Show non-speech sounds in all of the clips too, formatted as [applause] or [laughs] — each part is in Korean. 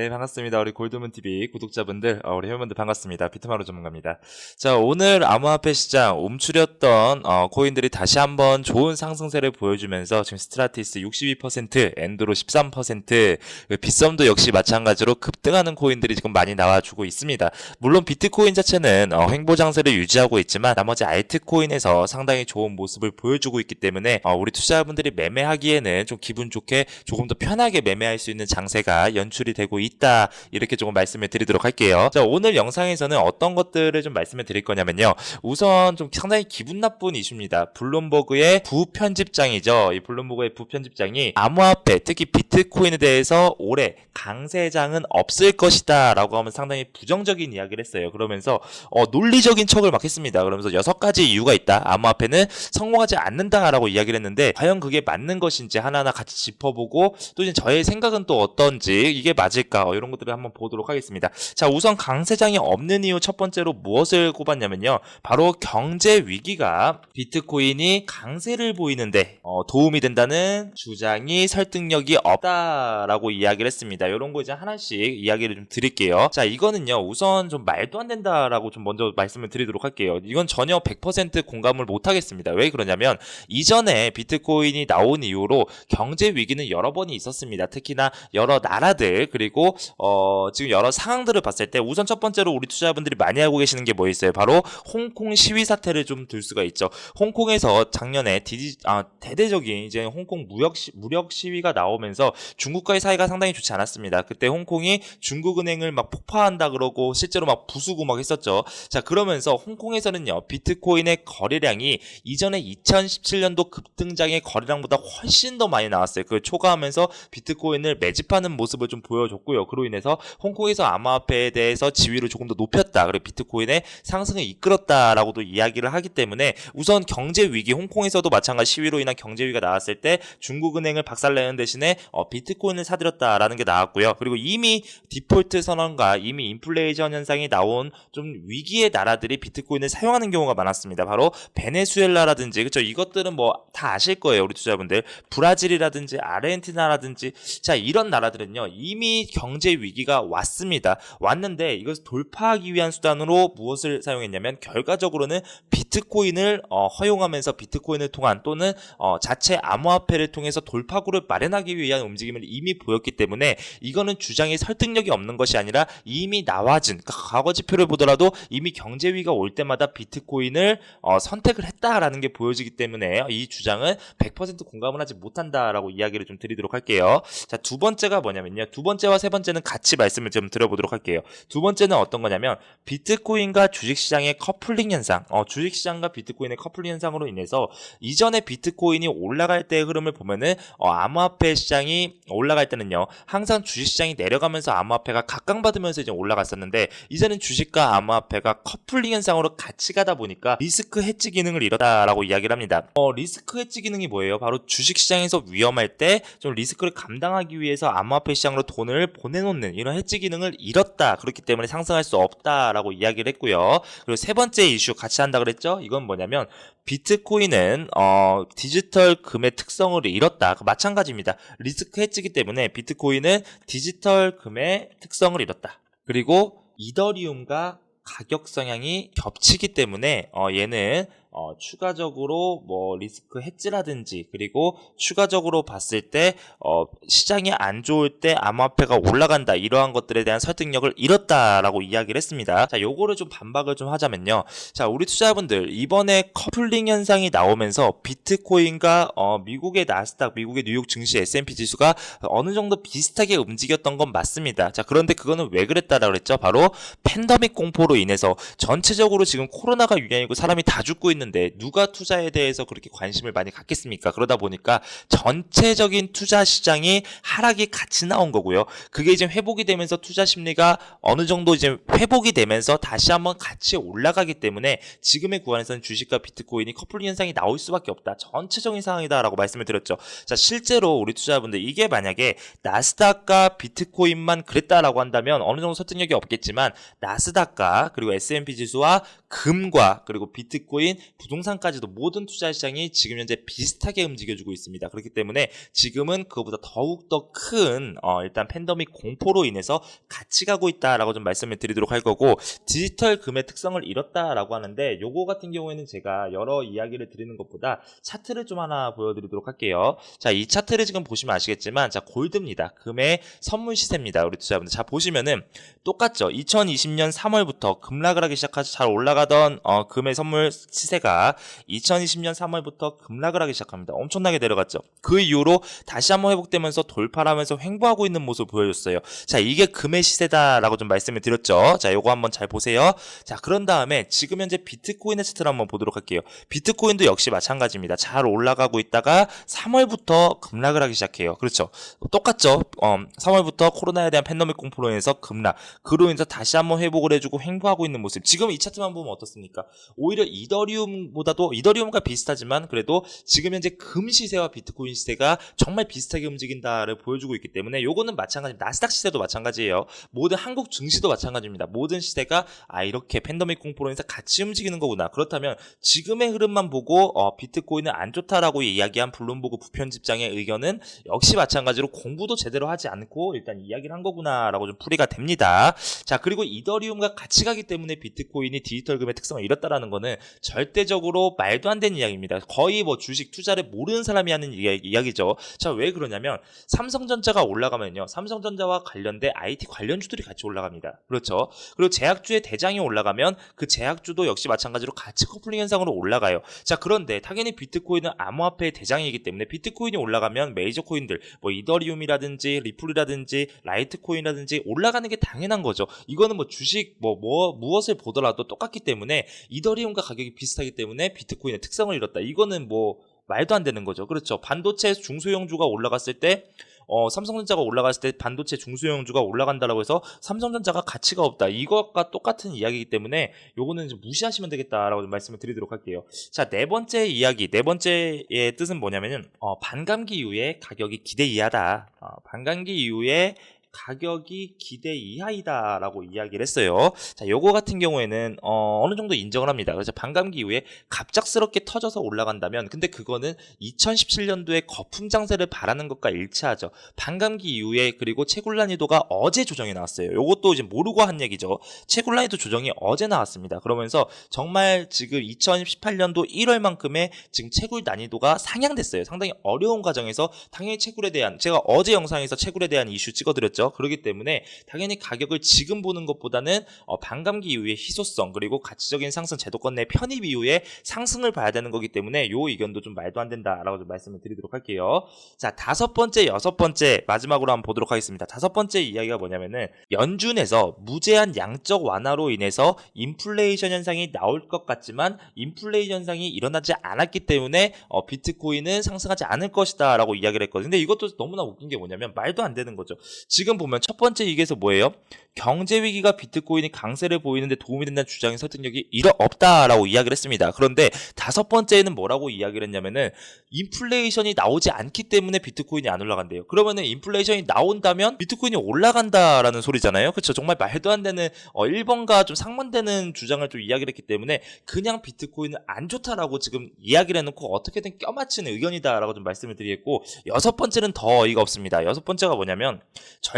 네, 반갑습니다. 우리 골드문 TV 구독자분들, 어, 우리 회원분들 반갑습니다. 비트마루 전문가입니다. 자, 오늘 암호화폐 시장 움츠렸던 어, 코인들이 다시 한번 좋은 상승세를 보여주면서 지금 스트라티스 62%, 엔드로 13%, 그 빗썸도 역시 마찬가지로 급등하는 코인들이 지금 많이 나와주고 있습니다. 물론 비트코인 자체는 어, 횡보 장세를 유지하고 있지만 나머지 알트코인에서 상당히 좋은 모습을 보여주고 있기 때문에 어, 우리 투자자분들이 매매하기에는 좀 기분 좋게 조금 더 편하게 매매할 수 있는 장세가 연출이 되고 있다 이렇게 조금 말씀을 드리도록 할게요. 자 오늘 영상에서는 어떤 것들을 좀 말씀을 드릴 거냐면요. 우선 좀 상당히 기분 나쁜 이슈입니다. 블룸버그의 부편집장이죠. 이 블룸버그의 부편집장이 암호화폐 특히 비트코인에 대해서 올해 강세장은 없을 것이다 라고 하면 상당히 부정적인 이야기를 했어요. 그러면서 어, 논리적인 척을 막 했습니다. 그러면서 여섯 가지 이유가 있다. 암호화폐는 성공하지 않는다라고 이야기를 했는데 과연 그게 맞는 것인지 하나하나 같이 짚어보고 또 이제 저의 생각은 또 어떤지 이게 맞을까 어, 이런 것들을 한번 보도록 하겠습니다. 자 우선 강세장이 없는 이유 첫 번째로 무엇을 꼽았냐면요. 바로 경제 위기가 비트코인이 강세를 보이는데 어, 도움이 된다는 주장이 설득력이 없다라고 이야기를 했습니다. 이런 거 이제 하나씩 이야기를 좀 드릴게요. 자 이거는요 우선 좀 말도 안 된다라고 좀 먼저 말씀을 드리도록 할게요. 이건 전혀 100% 공감을 못 하겠습니다. 왜 그러냐면 이전에 비트코인이 나온 이후로 경제 위기는 여러 번이 있었습니다. 특히나 여러 나라들 그리고 어, 지금 여러 상황들을 봤을 때 우선 첫 번째로 우리 투자자분들이 많이 알고 계시는 게 뭐 있어요? 바로 홍콩 시위 사태를 좀 들 수가 있죠. 홍콩에서 작년에 디지, 아, 대대적인 이제 홍콩 무역 시, 무력 시위가 나오면서 중국과의 사이가 상당히 좋지 않았습니다. 그때 홍콩이 중국은행을 막 폭파한다 그러고 실제로 막 부수고 막 했었죠. 자 그러면서 홍콩에서는요 비트코인의 거래량이 이전에 2017년도 급등장의 거래량보다 훨씬 더 많이 나왔어요. 그걸 초과하면서 비트코인을 매집하는 모습을 좀 보여줬고요. 그로 인해서 홍콩에서 암호화폐에 대해서 지위를 조금 더 높였다. 그리고 비트코인의 상승을 이끌었다라고도 이야기를 하기 때문에 우선 경제 위기 홍콩에서도 마찬가지 시위로 인한 경제 위기가 나왔을 때 중국은행을 박살내는 대신에 어, 비트코인을 사들였다라는 게 나왔고요. 그리고 이미 디폴트 선언과 이미 인플레이션 현상이 나온 좀 위기의 나라들이 비트코인을 사용하는 경우가 많았습니다. 바로 베네수엘라라든지 그렇죠. 이것들은 뭐 다 아실 거예요. 우리 투자분들 브라질이라든지 아르헨티나라든지 자 이런 나라들은요 이미 경제 위기가 왔습니다. 왔는데 이것을 돌파하기 위한 수단으로 무엇을 사용했냐면 결과적으로는 비트코인을 어, 허용하면서 비트코인을 통한 또는 어, 자체 암호화폐를 통해서 돌파구를 마련하기 위한 움직임을 이미 보였기 때문에 이거는 주장이 설득력이 없는 것이 아니라 이미 나와진 그러니까 과거 지표를 보더라도 이미 경제 위기가 올 때마다 비트코인을 어, 선택을 했다라는 게 보여지기 때문에 이 주장은 100% 공감을 하지 못한다라고 이야기를 좀 드리도록 할게요. 자, 두 번째가 뭐냐면요. 두 번째와 세 번째는 같이 말씀을 좀 드려보도록 할게요. 두 번째는 어떤 거냐면 비트코인과 주식시장의 커플링 현상, 어, 주식시장과 비트코인의 커플링 현상으로 인해서 이전에 비트코인이 올라갈 때의 흐름을 보면은 어, 암호화폐 시장이 올라갈 때는요 항상 주식시장이 내려가면서 암호화폐가 각광받으면서 이제 올라갔었는데 이제는 주식과 암호화폐가 커플링 현상으로 같이 가다 보니까 리스크 해지 기능을 잃었다라고 이야기를 합니다. 어, 리스크 해지 기능이 뭐예요? 바로 주식시장에서 위험할 때 좀 리스크를 감당하기 위해서 암호화폐 시장으로 돈을 보내놓는 이런 해지 기능을 잃었다. 그렇기 때문에 상승할 수 없다라고 이야기를 했고요. 그리고 세 번째 이슈 같이 한다 그랬죠? 이건 뭐냐면 비트코인은 어, 디지털 금의 특성을 잃었다. 그 마찬가지입니다. 리스크 해지기 때문에 비트코인은 디지털 금의 특성을 잃었다. 그리고 이더리움과 가격 성향이 겹치기 때문에 어, 얘는 어, 추가적으로 뭐 리스크 해지라든지 그리고 추가적으로 봤을 때 어, 시장이 안 좋을 때 암호화폐가 올라간다 이러한 것들에 대한 설득력을 잃었다라고 이야기를 했습니다. 자, 요거를 좀 반박을 좀 하자면요. 자, 우리 투자자분들 이번에 커플링 현상이 나오면서 비트코인과 어, 미국의 나스닥, 미국의 뉴욕 증시 S&P 지수가 어느 정도 비슷하게 움직였던 건 맞습니다. 자, 그런데 그거는 왜 그랬다라고 그랬죠? 바로 팬더믹 공포로 인해서 전체적으로 지금 코로나가 유행이고 사람이 다 죽고 있는 데 누가 투자에 대해서 그렇게 관심을 많이 갖겠습니까? 그러다 보니까 전체적인 투자 시장이 하락이 같이 나온 거고요. 그게 이제 회복이 되면서 투자 심리가 어느 정도 이제 회복이 되면서 다시 한번 같이 올라가기 때문에 지금의 구간에서는 주식과 비트코인이 커플링 현상이 나올 수밖에 없다. 전체적인 상황이다라고 말씀을 드렸죠. 자, 실제로 우리 투자자분들 이게 만약에 나스닥과 비트코인만 그랬다라고 한다면 어느 정도 설득력이 없겠지만 나스닥과 그리고 S&P 지수와 금과 그리고 비트코인, 부동산까지도 모든 투자 시장이 지금 현재 비슷하게 움직여주고 있습니다. 그렇기 때문에 지금은 그거보다 더욱 더 큰 어, 일단 팬데믹 공포로 인해서 같이 가고 있다라고 좀 말씀을 드리도록 할 거고 디지털 금의 특성을 잃었다라고 하는데 요거 같은 경우에는 제가 여러 이야기를 드리는 것보다 차트를 좀 하나 보여드리도록 할게요. 자, 이 차트를 지금 보시면 아시겠지만 자 골드입니다. 금의 선물 시세입니다. 우리 투자분들 자 보시면은 똑같죠. 2020년 3월부터 급락을 하기 시작해서 잘 올라가 던 어, 금의 선물 시세가 2020년 3월부터 급락을 하기 시작합니다. 엄청나게 내려갔죠. 그 이후로 다시 한번 회복되면서 돌파를 하면서 횡보하고 있는 모습을 보여줬어요. 자, 이게 금의 시세다라고 좀 말씀을 드렸죠. 자, 요거 한번 잘 보세요. 자, 그런 다음에 지금 현재 비트코인의 차트를 한번 보도록 할게요. 비트코인도 역시 마찬가지입니다. 잘 올라가고 있다가 3월부터 급락을 하기 시작해요. 그렇죠. 똑같죠. 어, 3월부터 코로나에 대한 팬데믹 공포로 인해서 급락. 그로 인해서 다시 한번 회복을 해주고 횡보하고 있는 모습. 지금 이 차트만 보면 어떻습니까? 오히려 이더리움보다도 이더리움과 비슷하지만 그래도 지금 현재 금 시세와 비트코인 시세가 정말 비슷하게 움직인다를 보여주고 있기 때문에 요거는 마찬가지. 나스닥 시세도 마찬가지예요. 모든 한국 증시도 마찬가지입니다. 모든 시세가 아 이렇게 팬데믹 공포로 인해서 같이 움직이는 거구나. 그렇다면 지금의 흐름만 보고 어, 비트코인은 안 좋다라고 이야기한 블룸버그 부편집장의 의견은 역시 마찬가지로 공부도 제대로 하지 않고 일단 이야기를 한 거구나라고 좀 풀이가 됩니다. 자 그리고 이더리움과 같이 가기 때문에 비트코인이 디지털 금의 특성을 잃었다라는 거는 절대적으로 말도 안 되는 이야기입니다. 거의 뭐 주식 투자를 모르는 사람이 하는 이야기, 이야기 죠. 자 왜 그러냐면 삼성전자가 올라가면요 삼성전자와 관련된 IT 관련주들이 같이 올라갑니다. 그렇죠. 그리고 제약주의 대장이 올라가면 그 제약주도 역시 마찬가지로 같이 커플링 현상으로 올라가요. 자 그런데 당연히 비트코인은 암호화폐의 대장이기 때문에 비트코인이 올라가면 메이저 코인들 뭐 이더리움이라든지 리플이라든지 라이트코인이라든지 올라가는 게 당연한 거죠. 이거는 뭐 주식 뭐, 뭐 무엇을 보더라도 똑같기 때문에 이더리움과 가격이 비슷하기 때문에 비트코인의 특성을 잃었다. 이거는 뭐 말도 안 되는 거죠. 그렇죠. 반도체 중소형주가 올라갔을 때 어, 삼성전자가 올라갔을 때 반도체 중소형주가 올라간다라고 해서 삼성전자가 가치가 없다. 이것과 똑같은 이야기이기 때문에 요거는 무시하시면 되겠다라고 좀 말씀을 드리도록 할게요. 자, 네 번째 이야기, 네 번째의 뜻은 뭐냐면은 어, 반감기 이후에 가격이 기대 이하다. 어, 반감기 이후에 가격이 기대 이하이다라고 이야기를 했어요. 자, 요거 같은 경우에는 어, 느 정도 인정을 합니다. 그래서 반감기 이후에 갑작스럽게 터져서 올라간다면 근데 그거는 2017년도에 거품 장세를 바라는 것과 일치하죠. 반감기 이후에 그리고 채굴난이도가 어제 조정이 나왔어요. 요것도 이제 모르고 한 얘기죠. 채굴난이도 조정이 어제 나왔습니다. 그러면서 정말 지금 2018년도 1월만큼의 지금 채굴 난이도가 상향됐어요. 상당히 어려운 과정에서 당연히 채굴에 대한 제가 어제 영상에서 채굴에 대한 이슈 찍어드렸죠. 그렇기 때문에 당연히 가격을 지금 보는 것보다는 어, 반감기 이후에 희소성 그리고 가치적인 상승 제도권 내 편입 이후에 상승을 봐야 되는 거기 때문에 요 의견도 좀 말도 안 된다라고 좀 말씀을 드리도록 할게요. 자 다섯 번째 여섯 번째 마지막으로 한번 보도록 하겠습니다. 다섯 번째 이야기가 뭐냐면은 연준에서 무제한 양적 완화로 인해서 인플레이션 현상이 나올 것 같지만 인플레이션 현상이 일어나지 않았기 때문에 어, 비트코인은 상승하지 않을 것이다라고 이야기를 했거든요. 근데 이것도 너무나 웃긴 게 뭐냐면 말도 안 되는 거죠. 지금 보면 첫 번째 이게서 뭐예요? 경제 위기가 비트코인이 강세를 보이는데 도움이 된다는 주장의 설득력이 이러 없다라고 이야기를 했습니다. 그런데 다섯 번째는 뭐라고 이야기를 했냐면은 인플레이션이 나오지 않기 때문에 비트코인이 안 올라간대요. 그러면은 인플레이션이 나온다면 비트코인이 올라간다라는 소리잖아요. 그렇죠? 정말 말도 안 되는 어 1번과 좀 상반되는 주장을 좀 이야기를 했기 때문에 그냥 비트코인은 안 좋다라고 지금 이야기를 해 놓고 어떻게든 껴맞추는 의견이다라고 좀 말씀을 드리겠고 여섯 번째는 더 어이가 없습니다. 여섯 번째가 뭐냐면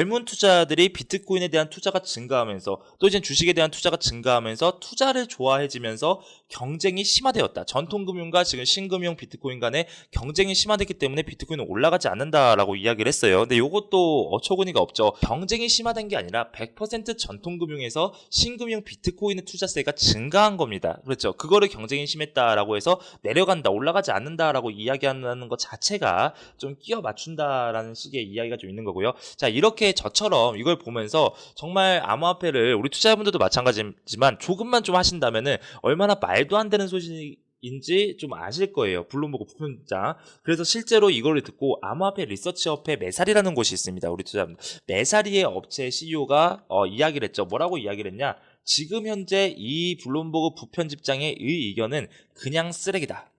젊은 투자들이 비트코인에 대한 투자가 증가하면서 또 이제 주식에 대한 투자가 증가하면서 투자를 좋아해지면서 경쟁이 심화되었다. 전통 금융과 지금 신금융 비트코인 간의 경쟁이 심화됐기 때문에 비트코인은 올라가지 않는다라고 이야기를 했어요. 근데 이것도 어처구니가 없죠. 경쟁이 심화된 게 아니라 100% 전통 금융에서 신금융 비트코인의 투자세가 증가한 겁니다. 그렇죠. 그거를 경쟁이 심했다라고 해서 내려간다, 올라가지 않는다라고 이야기하는 것 자체가 좀 끼어 맞춘다라는 식의 이야기가 좀 있는 거고요. 자, 이렇게 저처럼 이걸 보면서 정말 암호화폐를 우리 투자자분들도 마찬가지지만 조금만 좀 하신다면은 얼마나 말도 안 되는 소식 인지 좀 아실 거예요. 블룸버그 부편장. 그래서 실제로 이거를 듣고 암호화폐 리서치 업회 메사리라는 곳이 있습니다. 우리 투자자분들. 메사리의 업체 CEO가 어, 이야기를 했죠. 뭐라고 이야기를 했냐? 지금 현재 이 블룸버그 부편집장의 의 의견은 그냥 쓰레기다.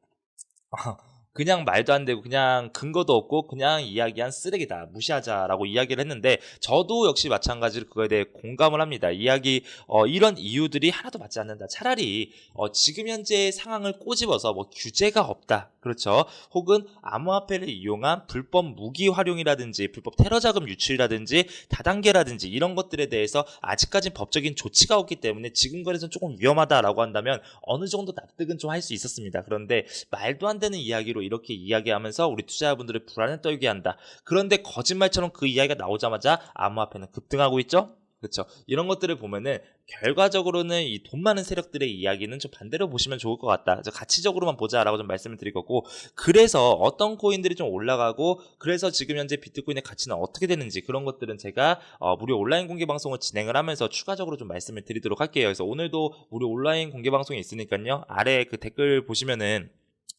[laughs] 그냥 말도 안 되고 그냥 근거도 없고 그냥 이야기한 쓰레기다 무시하자라고 이야기를 했는데 저도 역시 마찬가지로 그거에 대해 공감을 합니다. 이야기 어, 이런 이유들이 하나도 맞지 않는다. 차라리 어, 지금 현재 상황을 꼬집어서 뭐 규제가 없다. 그렇죠. 혹은 암호화폐를 이용한 불법 무기 활용이라든지 불법 테러 자금 유출이라든지 다단계라든지 이런 것들에 대해서 아직까지 법적인 조치가 없기 때문에 지금 거래선 조금 위험하다라고 한다면 어느 정도 납득은 좀 할 수 있었습니다. 그런데 말도 안 되는 이야기로 이렇게 이야기하면서 우리 투자자분들의 불안을 떨게 한다. 그런데 거짓말처럼 그 이야기가 나오자마자 암호화폐는 급등하고 있죠? 그렇죠. 이런 것들을 보면은 결과적으로는 이 돈 많은 세력들의 이야기는 좀 반대로 보시면 좋을 것 같다. 가치적으로만 보자라고 좀 말씀을 드릴 거고 그래서 어떤 코인들이 좀 올라가고 그래서 지금 현재 비트코인의 가치는 어떻게 되는지 그런 것들은 제가 어, 무료 온라인 공개 방송을 진행을 하면서 추가적으로 좀 말씀을 드리도록 할게요. 그래서 오늘도 무료 온라인 공개 방송이 있으니까요. 아래 그 댓글 보시면은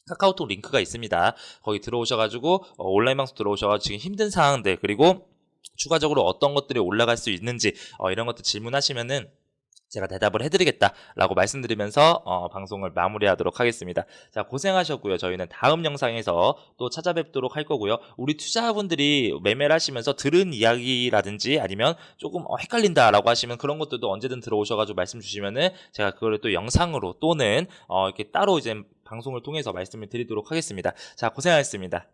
카카오톡 링크가 있습니다. 거기 들어오셔가지고 어, 온라인 방송 들어오셔가지고 지금 힘든 상황들 그리고 추가적으로 어떤 것들이 올라갈 수 있는지 어, 이런 것들 질문하시면은 제가 대답을 해드리겠다라고 말씀드리면서 어, 방송을 마무리하도록 하겠습니다. 자 고생하셨고요. 저희는 다음 영상에서 또 찾아뵙도록 할 거고요. 우리 투자분들이 매매를 하시면서 들은 이야기라든지 아니면 조금 어, 헷갈린다라고 하시면 그런 것들도 언제든 들어오셔가지고 말씀 주시면은 제가 그거를 또 영상으로 또는 어, 이렇게 따로 이제 방송을 통해서 말씀을 드리도록 하겠습니다. 자 고생하셨습니다.